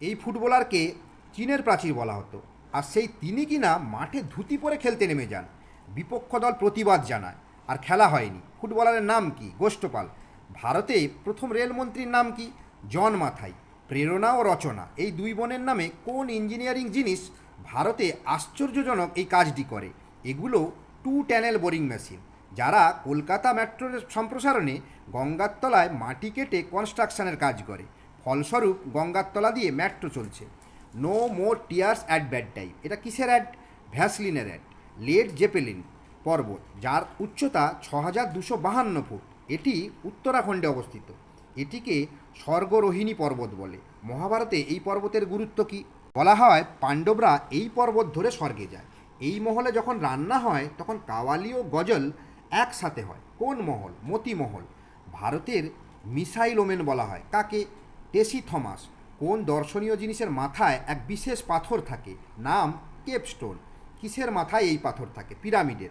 এই ফুটবলারকে চীনের প্রাচীর বলা হতো। আর সেই তিনি কিনা মাঠে ধুতি পরে খেলতে নেমে যান। বিপক্ষ দল প্রতিবাদ জানায়। আর খেলা হয়নি। ফুটবলারের নাম কি? গোষ্ঠপাল। ভারতে প্রথম রেলমন্ত্রীর নাম কি? জন মাথাই। প্রেরণা ও রচনা। এই দুই বোনের নামে কোন ইঞ্জিনিয়ারিং জিনিস ভারতে আশ্চর্যজনক এই কাজটি করে? এগুলো টু ট্যানেল বোরিং মেশিন। যারা কলকাতা মেট্রোর সম্প্রসারণে গঙ্গার তলায় মাটি কেটে কনস্ট্রাকশনের কাজ করে। ফলস্বরূপ গঙ্গার তলা দিয়ে মেট্রো চলছে। No more tears at bad time এটা কিসের অ্যাড ভ্যাসলিনের অ্যাড লেড জেপেলিন পর্বত যার উচ্চতা ছ হাজার দুশো বাহান্ন ফুট। এটি উত্তরাখণ্ডে অবস্থিত। এটিকে স্বর্গরোহিণী পর্বত বলে। মহাভারতে এই পর্বতের গুরুত্ব কি? বলা হয় পাণ্ডবরা এই পর্বত ধরে স্বর্গে যায়। এই মহলে যখন রান্না হয়, তখন কাওয়ালি ও গজল একসাথে হয়। কোন মহল? মতি মহল ভারতের মিসাইল ওমেন বলা হয়। কাকে? টেসি থমাস, কোন দর্শনীয় জিনিসের মাথায় এক বিশেষ পাথর থাকে? নাম কেপস্টোন। কিসের মাথায় এই পাথর থাকে? পিরামিডের।